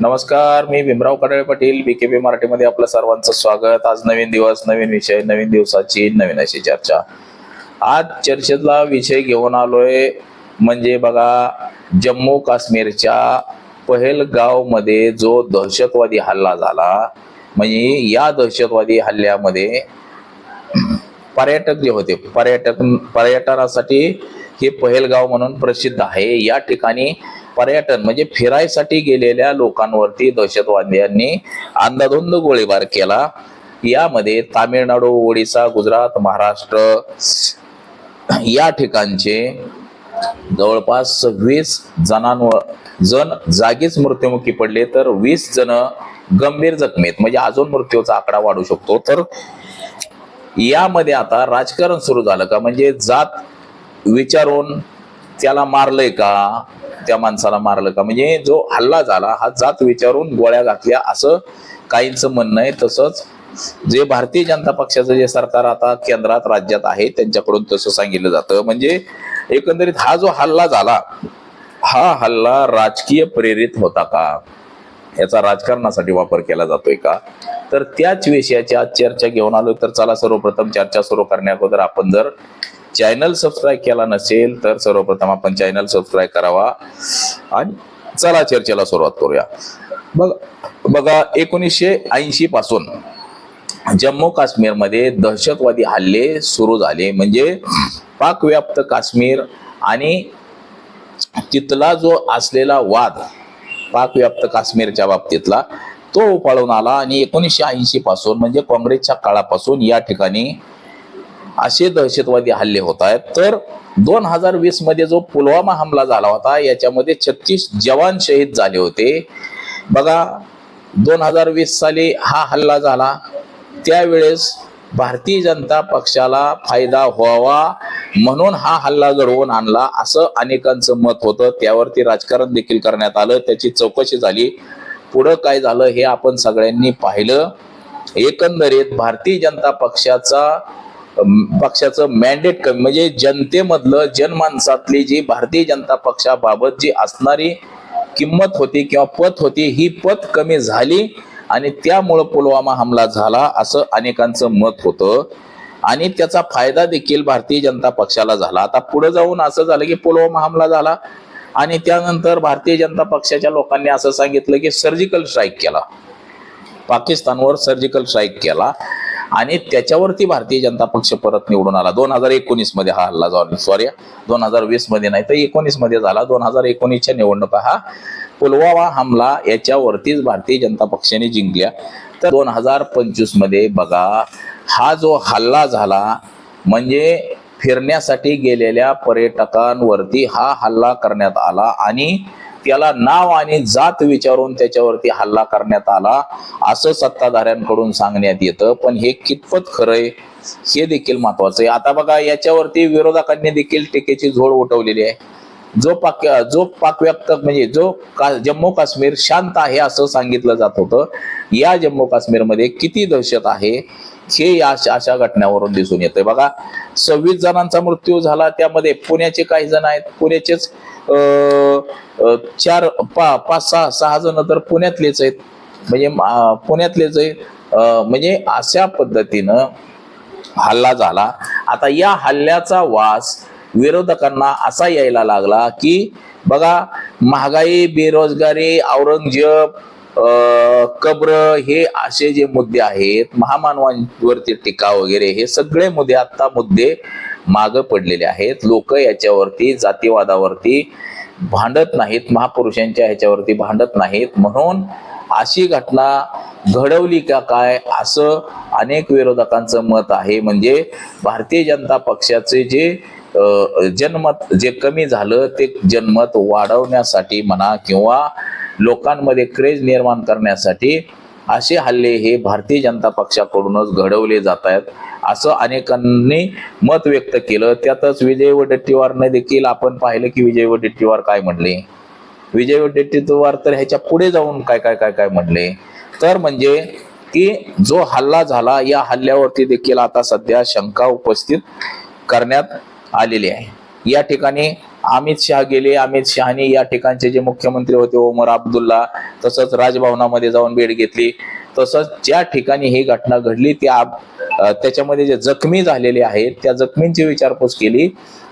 नमस्कार मी Bhimrao Kadale Patil B K P मराठीमध्ये आपलं सर्वांचं स्वागत. आज नवीन दिवस नवीन विषय नवीन दिवसाची नवीन अशी चर्चा. आज चर्चेतला विषय घेऊन आलोय म्हणजे बघा जम्मू काश्मीरच्या पहलगावमध्ये जो दहशतवादी हल्ला झाला म्हणजे या दहशतवादी हल्ल्यामध्ये पर्यटक जे होते पर्यटक पर्यटनासाठी हे पहलगाव म्हणून प्रसिद्ध आहे. या ठिकाणी पर्यटन म्हणजे फिरायसाठी गेलेल्या लोकांवरती दहशतवाद्यांनी अंदाधुंद गोळीबार केला. यामध्ये तामिळनाडू ओडिसा गुजरात महाराष्ट्र या ठिकाणचे जवळपास सव्वीस जणांवर जण जागीच मृत्युमुखी पडले तर वीस जण गंभीर जखमीत म्हणजे अजून मृत्यूचा आकडा वाढू शकतो. तर यामध्ये आता राजकारण सुरू झालं का? म्हणजे जात विचारून त्याला मारलंय का? त्या माणसाला मारलं का? म्हणजे जो हल्ला झाला हा जात विचारून गोळ्या घातल्या असं काहींचं म्हणणं आहे. तसंच जे भारतीय जनता पक्षाचं जे सरकार आता केंद्रात राज्यात आहे त्यांच्याकडून तसं सांगितलं जातं. म्हणजे एकंदरीत हा जो हल्ला झाला हा हल्ला राजकीय प्रेरित होता का? याचा राजकारणासाठी वापर केला जातोय का? तर त्याच विषयाची आज चर्चा घेऊन आलो तर चला सर्वप्रथम चर्चा सुरू करण्या अगोदर आपण जर चॅनल सबस्क्राईब केला नसेल तर सर्वप्रथम आपण चॅनल सबस्क्राईब करावा. आणि चला चर्चेला सुरुवात करूया. बघ बघा एकोणीसशे ऐंशी पासून जम्मू काश्मीरमध्ये दहशतवादी हल्ले सुरू झाले. म्हणजे पाकव्याप्त काश्मीर आणि तिथला जो असलेला वाद पाकव्याप्त काश्मीरच्या बाबतीतला तो उपाळून आला. आणि एकोणीसशे ऐंशी पासून म्हणजे काँग्रेसच्या काळापासून या ठिकाणी असे दहशतवादी हल्ले होत आहेत. तर दोन हजार वीसमध्ये जो पुलवामा हमला झाला होता याच्यामध्ये छत्तीस जवान शहीद झाले होते. बघा दोन हजार वीस साली हा हल्ला झाला. त्यावेळेस भारतीय जनता पक्षाला फायदा व्हावा म्हणून हा हल्ला घडवून आणला असं अनेकांचं मत होतं. त्यावरती राजकारण देखील करण्यात आलं. त्याची चौकशी झाली. पुढं काय झालं हे आपण सगळ्यांनी पाहिलं. एकंदरीत भारतीय जनता पक्षाचा पक्षाचं मॅन्डेट कमी म्हणजे जनतेमधलं जनमानसातली जी भारतीय जनता पक्षाबाबत जी असणारी किंमत होती किंवा पत होती ही पत कमी झाली आणि त्यामुळं पुलवामा हमला झाला असं अनेकांचं मत होतं. आणि त्याचा फायदा देखील भारतीय जनता पक्षाला झाला. आता पुढे जाऊन असं झालं की पुलवामा हमला झाला आणि त्यानंतर भारतीय जनता पक्षाच्या लोकांनी असं सांगितलं की सर्जिकल स्ट्राईक केला. पाकिस्तानवर सर्जिकल स्ट्राईक केला. आणि त्याच्यावरती भारतीय जनता पक्ष परत निवडून आला. दोन हजार एकोणीसमध्ये हा हल्ला झाला. सॉरी दोन हजार वीसमध्ये नाही तर एकोणीसमध्ये झाला. दोन हजार एकोणीसच्या निवडणुका हा पुलवामा हमला याच्यावरतीच भारतीय जनता पक्षाने जिंकल्या. तर दोन हजार पंचवीसमध्ये बघा हा जो हल्ला झाला म्हणजे फिरण्यासाठी गेलेल्या पर्यटकांवरती हा हल्ला करण्यात आला आणि त्याला नाव आणि जात विचारून त्याच्यावरती हल्ला करण्यात आला असं सत्ताधाऱ्यांकडून सांगण्यात येतं. पण हे कितपत खरंय हे देखील महत्वाचं आहे. आता बघा याच्यावरती विरोधकांनी देखील टीकेची झोड उठवलेली आहे. जो पाक जो पाकव्याप्त म्हणजे जो का जम्मू काश्मीर शांत आहे असं सांगितलं जात होतं. या जम्मू काश्मीरमध्ये किती दहशत आहे हे या अशा अशा घटनावरून दिसून येतंय. बघा सव्वीस जणांचा मृत्यू झाला. त्यामध्ये पुण्याचे काही जण आहेत. पुण्याचेच चार पा पाच सहा सहा जण तर पुण्यातलेच आहेत. म्हणजे पुण्यातलेच आहेत म्हणजे अशा पद्धतीनं हल्ला झाला. आता या हल्ल्याचा वास विरोधकांना असा यायला लागला की बघा महागाई बेरोजगारी औरंगजेब कब्र हे असे जे मुद्दे आहेत महामानवांवरती टीका वगैरे हे सगळे मुद्दे आता मुद्दे माग पडलेले आहेत. लोक याच्यावरती जातीवादावरती भांडत नाहीत महापुरुषांच्या ह्याच्यावरती भांडत नाहीत. म्हणून अशी घटना घडवली का काय असं अनेक विरोधकांचं मत आहे. म्हणजे भारतीय जनता पक्षाचे जे जनमत जे कमी झालं ते जनमत वाढवण्यासाठी म्हणा किंवा लोकांमध्ये क्रेज निर्माण करण्यासाठी असे हल्ले हे भारतीय जनता पक्षाकडूनच घडवले जात आहेत. असं अनेकांनी मत व्यक्त केलं. त्यातच विजय वडेट्टीवारने देखील आपण पाहिलं की विजय वडेट्टीवार काय म्हणले? विजय वडेट्टीवार तर ह्याच्या पुढे जाऊन काय काय काय काय म्हणले? तर म्हणजे की जो हल्ला झाला या हल्ल्यावरती देखील आता सध्या शंका उपस्थित करण्यात आलेली आहे. या ठिकाणी अमित शहा गेले. अमित शहानी या ठिकाणचे जे मुख्यमंत्री होते ओमर अब्दुल्ला तसंच राजभवनामध्ये जाऊन भेट घेतली. तसंच ज्या ठिकाणी ही घटना घडली त्या त्याच्यामध्ये जे जखमी झालेले आहेत त्या जखमींची विचारपूस केली.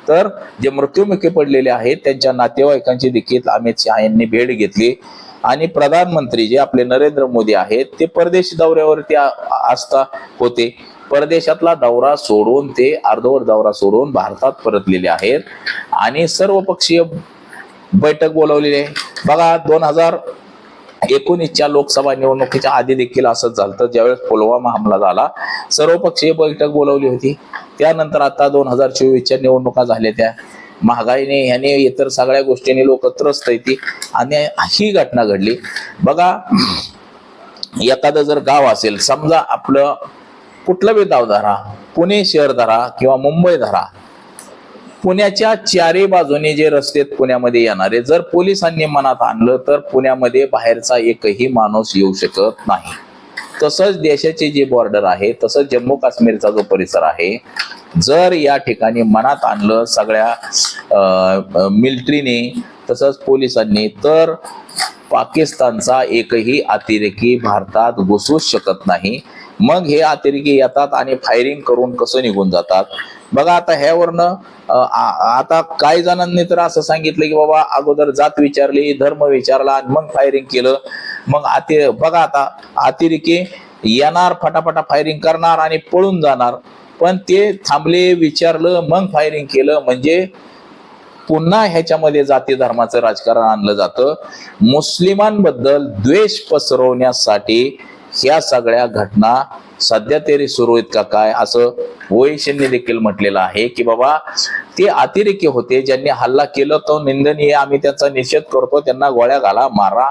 तर जे मृत्युमुखी पडलेले आहेत त्यांच्या नातेवाईकांची देखील अमित शहा यांनी भेट घेतली. आणि प्रधानमंत्री जे आपले नरेंद्र मोदी आहेत ते परदेशी दौऱ्यावरती असता होते. परदेशातला दौरा सोडून ते अर्धवर दौरा सोडून भारतात परतलेले आहेत. आणि सर्वपक्षीय बैठक बोलवलेली आहे. बघा दोन हजार एकोणीसच्या लोकसभा निवडणुकीच्या आधी देखील असंच झालं ज्यावेळेस पुलवामा हमला झाला सर्वपक्षीय बैठक बोलवली होती. त्यानंतर आता दोन हजार चोवीसच्या निवडणुका झाल्या त्या. महागाईने ह्याने इतर सगळ्या गोष्टींनी लोक त्रस्त येते आणि ही घटना घडली. बघा एखादं जर गाव असेल समजा आपलं कुठला बी गाव धरा पुणे शहर धरा किंवा मुंबई धरा पुण्याच्या चारी बाजूने जे रस्ते आहेत पुण्यामध्ये येणारे जर पोलिसांनी मनात आणलं तर पुण्यामध्ये बाहेरचा एकही माणूस येऊ शकत नाही. तसंच देशाचे जे बॉर्डर आहे तसंच जम्मू काश्मीरचा जो परिसर आहे जर या ठिकाणी मनात आणलं सगळ्या मिलिटरीने तसंच पोलिसांनी तर पाकिस्तानचा एकही अतिरेकी भारतात घुसूच शकत नाही. मग हे अतिरेकी येतात आणि फायरिंग करून कसं निघून जातात? बघा आता ह्यावरनं आता काही जणांनी तर असं सांगितलं की बाबा अगोदर जात विचारली धर्म विचारला आणि मग फायरिंग केलं. मग अति बघा आता अतिरेकी येणार फटाफटा फायरिंग करणार आणि पळून जाणार. पण ते थांबले विचारलं मग फायरिंग केलं. म्हणजे पुन्हा ह्याच्यामध्ये जाती धर्माचं राजकारण आणलं जातं. मुस्लिमांबद्दल द्वेष पसरवण्यासाठी ह्या सगळ्या घटना सध्या तरी सुरू आहेत का काय? असं ओएशींनी देखील म्हटलेलं आहे की बाबा ते अतिरेकी होते ज्यांनी हल्ला केलं तो निंदनीय आम्ही त्याचा निषेध करतो त्यांना गोळ्या घाला मारा.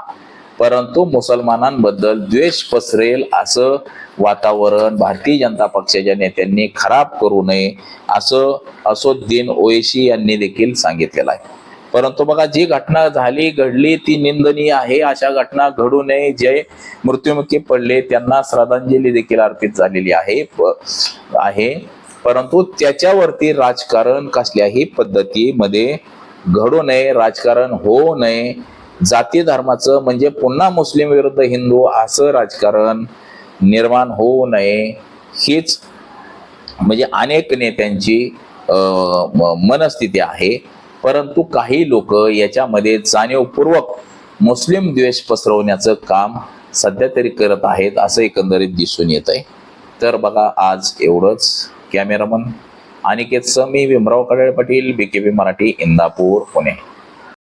परंतु मुसलमानांबद्दल द्वेष पसरेल असं वातावरण भारतीय जनता पक्षाच्या नेत्यांनी खराब करू नये असं असोद्दीन ओएशी यांनी देखील सांगितलेलं आहे. परंतु बघा जी घटना झाली घडली ती निंदनीय आहे. अशा घटना घडू नये. जे मृत्युमुखी पडले त्यांना श्रद्धांजली देखील अर्पित झालेली आहे. प- आहे. परंतु त्याच्यावरती राजकारण कसल्याही पद्धतीमध्ये घडू नये राजकारण होऊ नये. जाती धर्माचं म्हणजे पुन्हा मुस्लिम विरुद्ध हिंदू असं राजकारण निर्माण होऊ नये. हीच म्हणजे अनेक नेत्यांची म- मनस्थिती आहे. परंतु काही लोक याच्यामध्ये जाणीवपूर्वक मुस्लिम द्वेष पसरवण्याचं काम सध्या तरी करत आहेत असं एकंदरीत दिसून येत आहे तर बघा आज एवढंच. कॅमेरामन अनिकेत मी Bhimrao Kadale Patil B K B Marathi Indapur Pune.